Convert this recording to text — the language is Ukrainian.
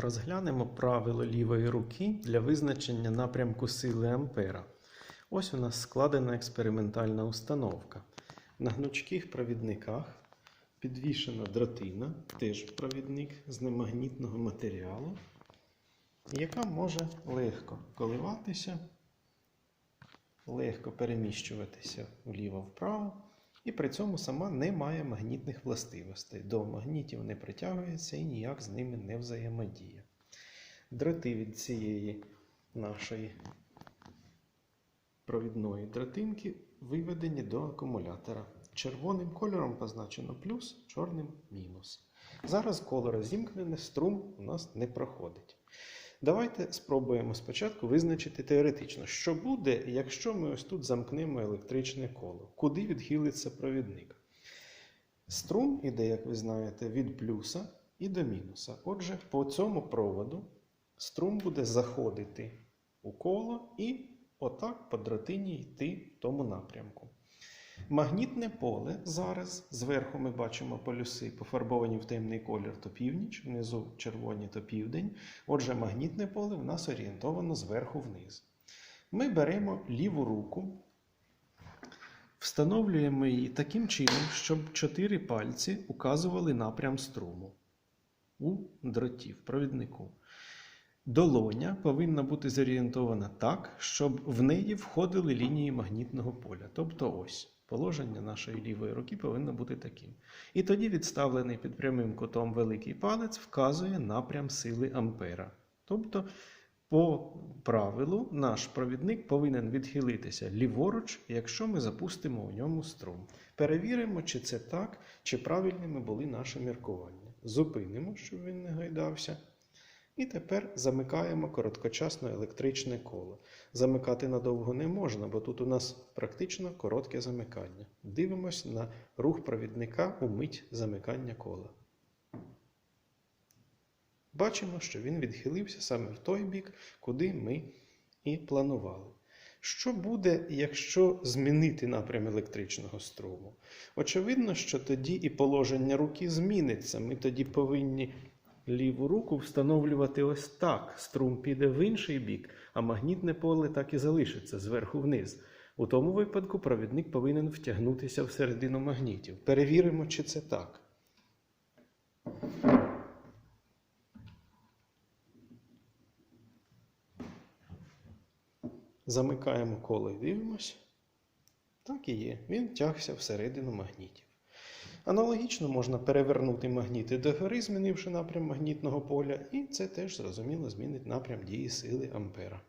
Розглянемо правило лівої руки для визначення напрямку сили Ампера. Ось у нас складена експериментальна установка. На гнучких провідниках підвішена дротина, теж провідник з немагнітного матеріалу, яка може легко коливатися, легко переміщуватися вліво-вправо, і при цьому сама не має магнітних властивостей. До магнітів не притягується і ніяк з ними не взаємодіє. Дроти від цієї нашої провідної дротинки виведені до акумулятора. Червоним кольором позначено плюс, чорним мінус. Зараз коло розімкнене, струм у нас не проходить. Давайте спробуємо спочатку визначити теоретично, що буде, якщо ми ось тут замкнемо електричне коло, куди відхилиться провідник. Струм іде, як ви знаєте, від плюса і до мінуса. Отже, по цьому проводу струм буде заходити у коло і отак по дротині йти в тому напрямку. Магнітне поле зараз зверху ми бачимо полюси, пофарбовані в темний колір то північ, внизу червоні то південь. Отже, магнітне поле в нас орієнтовано зверху вниз. Ми беремо ліву руку, встановлюємо її таким чином, щоб чотири пальці указували напрям струму у дроті, в провіднику. Долоня повинна бути зорієнтована так, щоб в неї входили лінії магнітного поля. Тобто ось. Положення нашої лівої руки повинно бути таким. І тоді відставлений під прямим кутом великий палець вказує напрям сили Ампера. Тобто, по правилу, наш провідник повинен відхилитися ліворуч, якщо ми запустимо у ньому струм. Перевіримо, чи це так, чи правильними були наші міркування. Зупинимо, щоб він не гайдався. І тепер замикаємо короткочасне електричне коло. Замикати надовго не можна, бо тут у нас практично коротке замикання. Дивимось на рух провідника у мить замикання кола. Бачимо, що він відхилився саме в той бік, куди ми і планували. Що буде, якщо змінити напрям електричного струму? Очевидно, що тоді і положення руки зміниться. Ми тоді повинні ліву руку встановлювати ось так. Струм піде в інший бік, а магнітне поле так і залишиться зверху вниз. У тому випадку провідник повинен втягнутися всередину магнітів. Перевіримо, чи це так. Замикаємо коло і дивимось. Так і є. Він тягся всередину магнітів. Аналогічно можна перевернути магніти догори, змінивши напрям магнітного поля, і це теж зрозуміло змінить напрям дії сили Ампера.